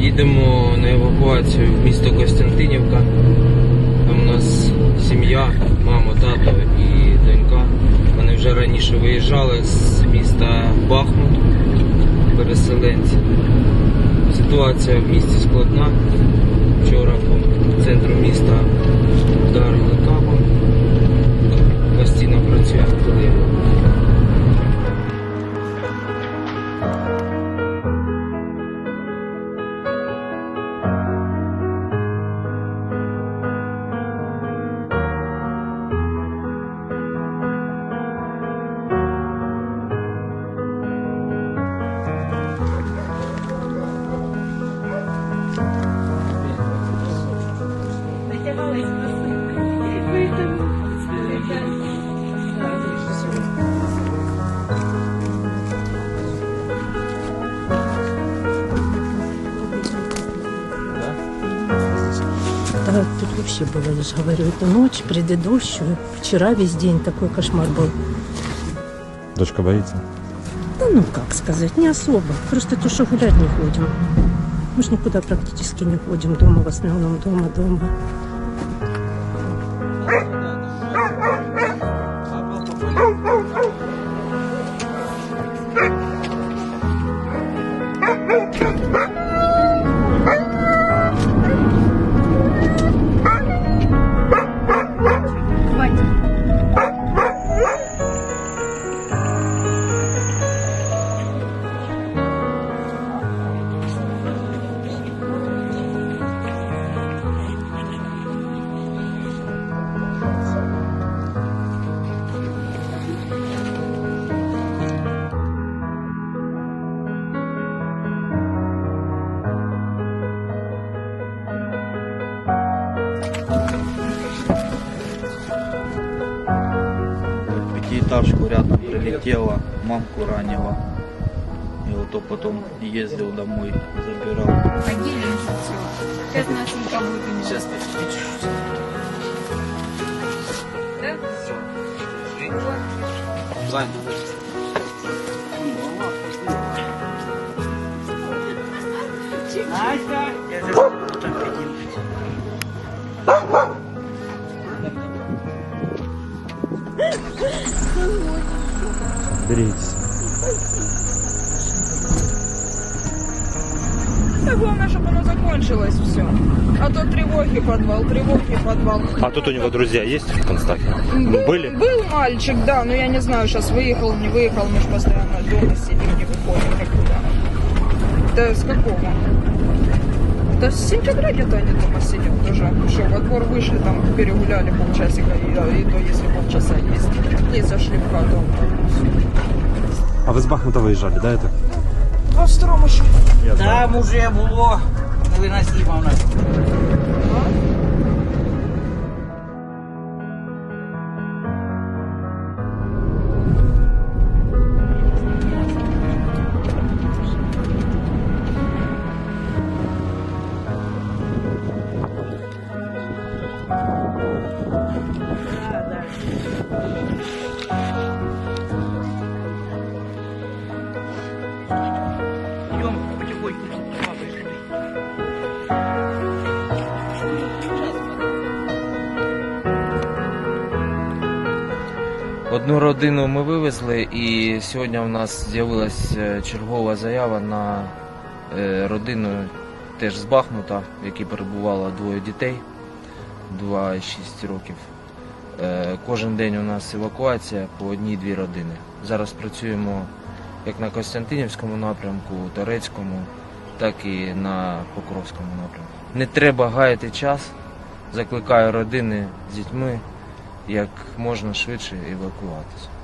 Їдемо на евакуацію в місто Костянтинівка. Там у нас сім'я, мама, тато і донька. Вони вже раніше виїжджали з міста Бахмут, переселенці. Ситуація в місті складна. Да, тут вообще было, я же говорю, эту ночь предыдущую, вчера весь день такой кошмар был. Дочка боится? Да ну как сказать, не особо. Просто то, что гулять не ходим. Мы ж никуда практически не ходим дома, в основном дома, дома. Пятиэтажку рядом прилетела, мамку ранила. И вот то потом ездил домой, забирал. Сейчас Настенька будет. Сейчас Беритесь. Да главное, чтобы оно закончилось все. А то тревоги подвал, тревоги подвал. А тут у него друзья есть в Констахе? Был, Были? Был мальчик, да, но я не знаю, сейчас выехал, не выехал, мы же постоянно дома сидим, не выходим никуда. Да с какого? Да с сентября где-то они дома сидят уже. Что, во двор вышли, там перегуляли полчасика, и, и то если полчаса есть. И зашли в хату. А вы с Бахмута выезжали, да, это? Два стромыша. Я знаю. Там уже було невиносимо в Одну родину ми вивезли, і сьогодні у нас з'явилася чергова заява на е, родину теж з Бахмута, в якій перебувало двоє дітей 2 і 6 років. Е, Кожен день у нас евакуація по одній-дві родини. Зараз працюємо як на Костянтинівському напрямку, Торецькому, так і на Покровському напрямку. Не треба гаяти час. Закликаю родини з дітьми як можна швидше евакуюватися.